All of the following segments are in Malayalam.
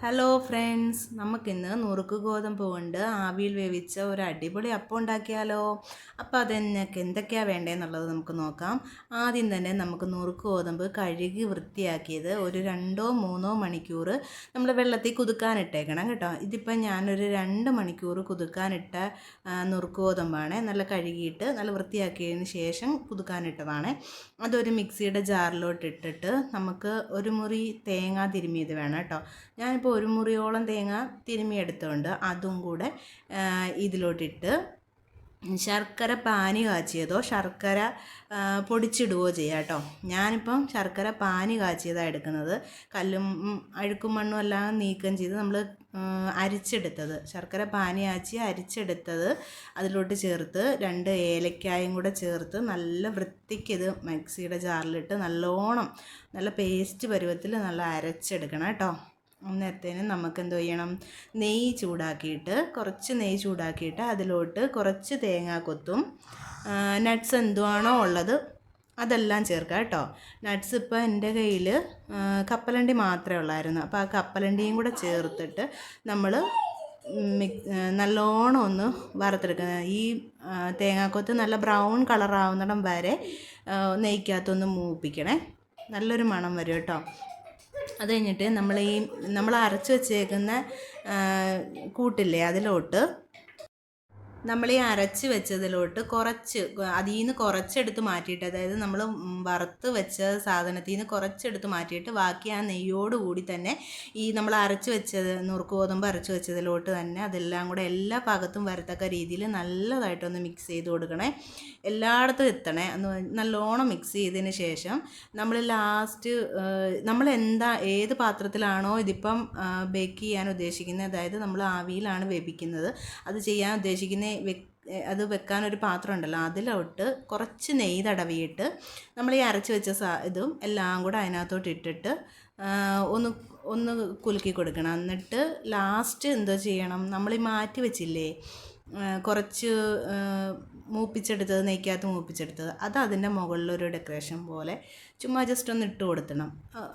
ഹലോ ഫ്രണ്ട്സ് നമുക്കിന്ന് നുറുക്ക് ഗോതമ്പ് കൊണ്ട് ആവിയിൽ വേവിച്ച ഒരു അടിപൊളി അപ്പം ഉണ്ടാക്കിയാലോ? അപ്പോൾ അതെന്നൊക്കെ എന്തൊക്കെയാണ് വേണ്ടതെന്നുള്ളത് നമുക്ക് നോക്കാം. ആദ്യം തന്നെ നമുക്ക് നുറുക്ക് ഗോതമ്പ് കഴുകി വൃത്തിയാക്കിയത് ഒരു രണ്ടോ മൂന്നോ മണിക്കൂർ നമ്മൾ വെള്ളത്തിൽ കുതുക്കാനിട്ടേക്കണം കേട്ടോ. ഇതിപ്പോൾ ഞാനൊരു രണ്ട് മണിക്കൂർ കുതുക്കാനിട്ട നുറുക്ക് ഗോതമ്പാണ്. നല്ല കഴുകിയിട്ട് നല്ല വൃത്തിയാക്കിയതിന് ശേഷം കുതുക്കാനിട്ടതാണ് അതൊരു മിക്സിയുടെ ജാറിലോട്ട് ഇട്ടിട്ട് നമുക്ക് ഒരു മുറി തേങ്ങ തിരുമിയത് വേണം കേട്ടോ. ഞാനിപ്പോൾ ഒരു മുറിയോളം തേങ്ങ തിരുമിയെടുത്തുകൊണ്ട് അതും കൂടെ ഇതിലോട്ടിട്ട് ശർക്കര പാനി കാച്ചിയതോ ശർക്കര പൊടിച്ചിടുകയോ ചെയ്യാം കേട്ടോ ഞാനിപ്പം ശർക്കര പാനി കാച്ചിയതാണ് എടുക്കുന്നത്. കല്ലും അഴുക്കും മണ്ണും എല്ലാം നീക്കം ചെയ്ത് നമ്മൾ അരിച്ചെടുത്തത്. ശർക്കര പാനി കാച്ചി അരിച്ചെടുത്തത് അതിലോട്ട് ചേർത്ത് രണ്ട് ഏലക്കായും കൂടെ ചേർത്ത് നല്ല വൃത്തിക്ക് ഇത് മിക്സിയുടെ ജാറിലിട്ട് നല്ലോണം നല്ല പേസ്റ്റ് പരുവത്തിൽ നല്ല അരച്ചെടുക്കണം കേട്ടോ അന്നേരത്തേന് നമുക്ക് എന്തു ചെയ്യണം? നെയ്യ് ചൂടാക്കിയിട്ട് കുറച്ച് നെയ്യ് ചൂടാക്കിയിട്ട് അതിലോട്ട് കുറച്ച് തേങ്ങാക്കൊത്തും നട്ട്സ് എന്തുവാണോ ഉള്ളത് അതെല്ലാം ചേർക്കാം കേട്ടോ. നട്ട്സ് ഇപ്പോൾ എന്റെ കയ്യിൽ കപ്പലണ്ടി മാത്രമേ ഉള്ളായിരുന്നു. അപ്പോൾ ആ കപ്പലണ്ടിയും കൂടെ ചേർത്തിട്ട് നമ്മൾ നല്ലോണം ഒന്ന് വറുത്തെടുക്കുക. ഈ തേങ്ങാക്കൊത്ത് നല്ല ബ്രൗൺ കളറാവുന്നിടം വരെ നെയ്ക്കകത്തൊന്ന് മൂപ്പിക്കണേ. നല്ലൊരു മണം വരും കേട്ടോ. അത് കഴിഞ്ഞിട്ട് നമ്മൾ ഈ നമ്മൾ അരച്ച് വെച്ചേക്കുന്ന കൂട്ടില്ലേ അതിലോട്ട് നമ്മൾ ഈ അരച്ച് വെച്ചതിലോട്ട് കുറച്ച് അതിൽ നിന്ന് കുറച്ചെടുത്ത് മാറ്റിയിട്ട് അതായത് നമ്മൾ വറുത്ത് വെച്ച സാധനത്തിൽ നിന്ന് കുറച്ചെടുത്ത് മാറ്റിയിട്ട് ബാക്കി ആ നെയ്യോട് കൂടി തന്നെ ഈ നമ്മൾ അരച്ച് വെച്ചത് നുറുക്ക് ഗോതമ്പ് അരച്ച് വെച്ചതിലോട്ട് തന്നെ അതെല്ലാം കൂടെ എല്ലാ ഭാഗത്തും വരത്തക്ക രീതിയിൽ നല്ലതായിട്ടൊന്ന് മിക്സ് ചെയ്ത് കൊടുക്കണേ. എല്ലായിടത്തും എത്തണേ. എന്ന് നല്ലോണം മിക്സ് ചെയ്തതിന് ശേഷം നമ്മൾ ലാസ്റ്റ് നമ്മൾ എന്താ ഏത് പാത്രത്തിലാണോ ഇതിപ്പം ബേക്ക് ചെയ്യാൻ ഉദ്ദേശിക്കുന്നത് അതായത് നമ്മൾ ആവിയിലാണ് വേവിക്കുന്നത്. അത് ചെയ്യാൻ ഉദ്ദേശിക്കുന്ന അത് വെക്കാൻ ഒരു പാത്രം ഉണ്ടല്ലോ അതിലോട്ട് കുറച്ച് നെയ്യ് തടവിയിട്ട് നമ്മൾ ഈ അരച്ച് വെച്ച സാ ഇതും എല്ലാം കൂടെ അതിനകത്തോട്ട് ഇട്ടിട്ട് ഒന്ന് ഒന്ന് കുലുക്കി കൊടുക്കണം. എന്നിട്ട് ലാസ്റ്റ് എന്തോ ചെയ്യണം? നമ്മൾ ഈ മാറ്റി വെച്ചില്ലേ കുറച്ച് മൂപ്പിച്ചെടുത്തത് നെയ്ക്കകത്ത് മൂപ്പിച്ചെടുത്തത് അത് അതിന്റെ മുകളിലൊരു ഡെക്കറേഷൻ പോലെ ചുമ്മാ ജസ്റ്റ് ഒന്ന് ഇട്ട് കൊടുത്തണം.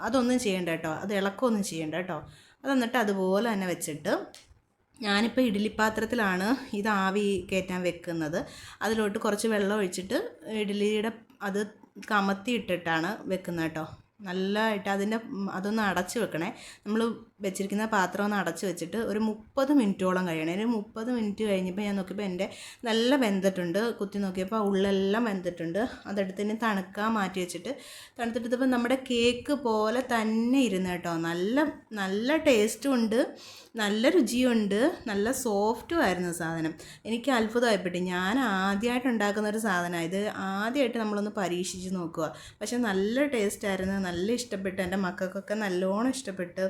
അതൊന്നും ചെയ്യണ്ട കേട്ടോ. അത് ഇളക്കമൊന്നും ചെയ്യണ്ട കേട്ടോ. അത് എന്നിട്ട് അതുപോലെ തന്നെ വെച്ചിട്ട് ഞാനിപ്പോൾ ഇഡ്ഡലി പാത്രത്തിലാണ് ഇത് ആവി കയറ്റാൻ വെക്കുന്നത്. അതിലോട്ട് കുറച്ച് വെള്ളം ഒഴിച്ചിട്ട് ഇഡ്ഡലിയുടെ അത് കമത്തി ഇട്ടിട്ടാണ് വെക്കുന്നത് കേട്ടോ. നല്ലതായിട്ട് അതിന്റെ അതൊന്ന് അടച്ച് വെക്കണേ. നമ്മൾ വെച്ചിരിക്കുന്ന പാത്രം ഒന്ന് അടച്ച് വെച്ചിട്ട് ഒരു മുപ്പത് മിനിറ്റോളം കഴിയണേ. ഒരു മുപ്പത് മിനിറ്റ് കഴിഞ്ഞപ്പോൾ ഞാൻ നോക്കിയപ്പോൾ എന്റെ നല്ല വെന്തിട്ടുണ്ട്. കുത്തി നോക്കിയപ്പോൾ ഉള്ളെല്ലാം വെന്തിട്ടുണ്ട്. അതെടുത്തിന് തണുക്കാൻ മാറ്റി വെച്ചിട്ട് തണുത്തിട്ടപ്പോൾ നമ്മുടെ കേക്ക് പോലെ തന്നെ ഇരുന്ന് കേട്ടോ. നല്ല നല്ല ടേസ്റ്റും ഉണ്ട് നല്ല രുചിയുണ്ട്. നല്ല സോഫ്റ്റും ആയിരുന്നു സാധനം. എനിക്ക് അത്ഭുതമായിപ്പെട്ടി ഞാൻ ആദ്യമായിട്ട് ഉണ്ടാക്കുന്ന ഒരു സാധനമാണ്. ഇത് ആദ്യമായിട്ട് നമ്മളൊന്ന് പരീക്ഷിച്ച് നോക്കുക. പക്ഷെ നല്ല ടേസ്റ്റ് ആയിരുന്നു നല്ല ഇഷ്ടപ്പെട്ടു. എന്റെ മക്കൾക്കൊക്കെ നല്ലോണം ഇഷ്ടപ്പെട്ട്.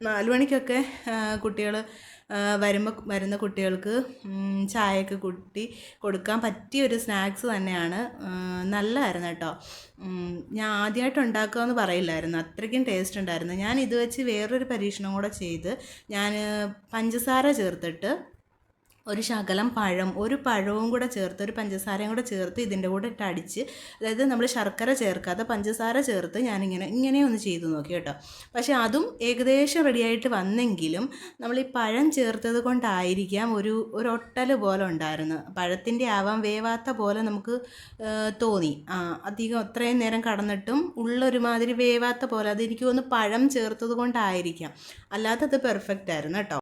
നാല് മണിക്കൊക്കെ കുട്ടികൾ വരുമ്പോൾ വരുന്ന കുട്ടികൾക്ക് ചായയൊക്കെ കുട്ടി കൊടുക്കാൻ പറ്റിയ ഒരു സ്നാക്സ് തന്നെയാണ്. നല്ലതായിരുന്നു കേട്ടോ. ഞാൻ ആദ്യമായിട്ട് ഉണ്ടാക്കുകയെന്ന് പറയില്ലായിരുന്നു. അത്രയ്ക്കും ടേസ്റ്റ് ഉണ്ടായിരുന്നു. ഞാൻ ഇത് വെച്ച് വേറൊരു പരീക്ഷണം കൂടെ ചെയ്ത് ഞാൻ പഞ്ചസാര ചേർത്തിട്ട് ഒരു ശകലം പഴം ഒരു പഴവും കൂടെ ചേർത്ത് ഒരു പഞ്ചസാരയും കൂടെ ചേർത്ത് ഇതിന്റെ കൂടെ ഇട്ട് അടിച്ച് അതായത് നമ്മൾ ശർക്കര ചേർക്കാതെ പഞ്ചസാര ചേർത്ത് ഞാനിങ്ങനെ ഇങ്ങനെ ഒന്ന് ചെയ്തു നോക്കി കേട്ടോ. പക്ഷേ അതും ഏകദേശം റെഡിയായിട്ട് വന്നെങ്കിലും നമ്മൾ ഈ പഴം ചേർത്തത് കൊണ്ടായിരിക്കാം ഒരു ഒരു ഒട്ടൽ പോലെ ഉണ്ടായിരുന്നു പഴത്തിന്റെ ആവാൻ വേവാത്ത പോലെ നമുക്ക് തോന്നി. അധികം അത്രയും നേരം കടന്നിട്ടും ഉള്ളൊരുമാതിരി വേവാത്ത പോലെ അതെനിക്ക് തോന്നുന്നു പഴം ചേർത്തത് കൊണ്ടായിരിക്കാം. അല്ലാത്തത് പെർഫെക്റ്റ് ആയിരുന്നു കേട്ടോ.